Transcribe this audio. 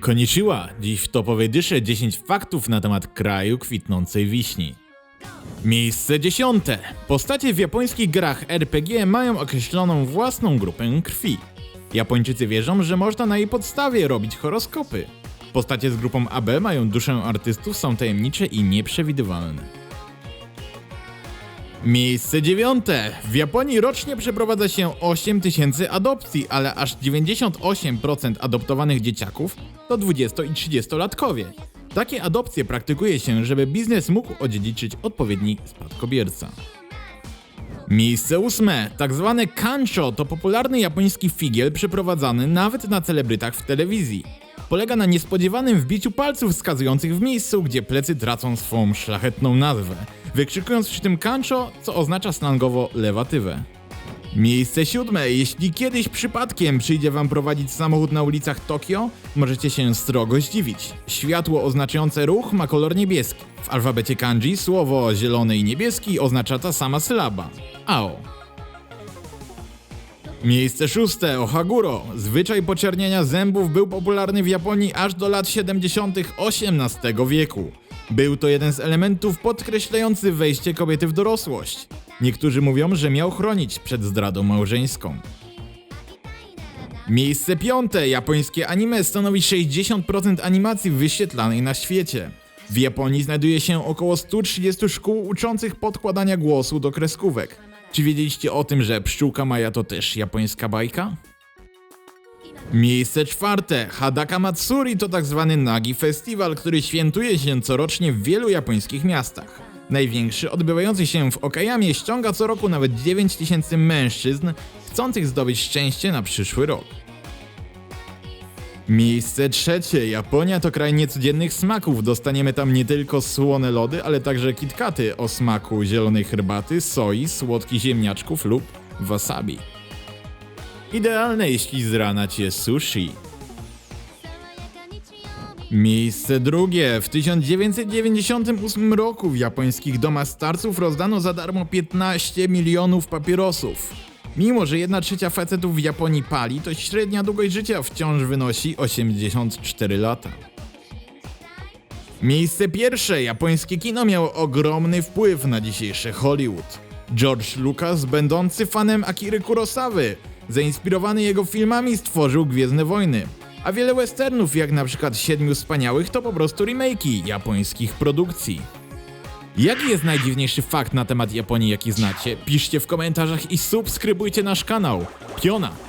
Konnichiwa, dziś w topowej dysze 10 faktów na temat kraju kwitnącej wiśni. Miejsce dziesiąte. Postacie w japońskich grach RPG mają określoną własną grupę krwi. Japończycy wierzą, że można na jej podstawie robić horoskopy. Postacie z grupą AB mają duszę artystów, są tajemnicze i nieprzewidywalne. Miejsce dziewiąte. W Japonii rocznie przeprowadza się 8 tysięcy adopcji, ale aż 98% adoptowanych dzieciaków to 20 i 30-latkowie. Takie adopcje praktykuje się, żeby biznes mógł odziedziczyć odpowiedni spadkobierca. Miejsce ósme. Tak zwany kancho to popularny japoński figiel przeprowadzany nawet na celebrytach w telewizji. Polega na niespodziewanym wbiciu palców wskazujących w miejscu, gdzie plecy tracą swą szlachetną nazwę, wykrzykując przy tym kancho, co oznacza slangowo lewatywę. Miejsce siódme. Jeśli kiedyś przypadkiem przyjdzie wam prowadzić samochód na ulicach Tokio, możecie się strogo zdziwić. Światło oznaczające ruch ma kolor niebieski. W alfabecie kanji słowo zielony i niebieski oznacza ta sama sylaba. Ao. Miejsce szóste. Ohaguro. Zwyczaj poczerniania zębów był popularny w Japonii aż do lat 70. XVIII wieku. Był to jeden z elementów podkreślający wejście kobiety w dorosłość. Niektórzy mówią, że miał chronić przed zdradą małżeńską. Miejsce piąte. Japońskie anime stanowi 60% animacji wyświetlanej na świecie. W Japonii znajduje się około 130 szkół uczących podkładania głosu do kreskówek. Czy wiedzieliście o tym, że pszczółka Maja to też japońska bajka? Miejsce czwarte. Hadaka Matsuri to tak zwany nagi festiwal, który świętuje się corocznie w wielu japońskich miastach. Największy, odbywający się w Okayamie, ściąga co roku nawet 9 tysięcy mężczyzn chcących zdobyć szczęście na przyszły rok. Miejsce trzecie. Japonia to kraj niecodziennych smaków. Dostaniemy tam nie tylko słone lody, ale także kitkaty o smaku zielonej herbaty, soi, słodkich ziemniaczków lub wasabi. Idealne jeśli z rana cię sushi. Miejsce drugie. W 1998 roku w japońskich domach starców rozdano za darmo 15 milionów papierosów. Mimo, że 1 trzecia facetów w Japonii pali, to średnia długość życia wciąż wynosi 84 lata. Miejsce pierwsze. Japońskie kino miało ogromny wpływ na dzisiejszy Hollywood. George Lucas, będący fanem Akiry Kurosawy, zainspirowany jego filmami stworzył Gwiezdne Wojny. A wiele westernów, jak na przykład Siedmiu Wspaniałych, to po prostu remake'i japońskich produkcji. Jaki jest najdziwniejszy fakt na temat Japonii, jaki znacie? Piszcie w komentarzach i subskrybujcie nasz kanał. Piona!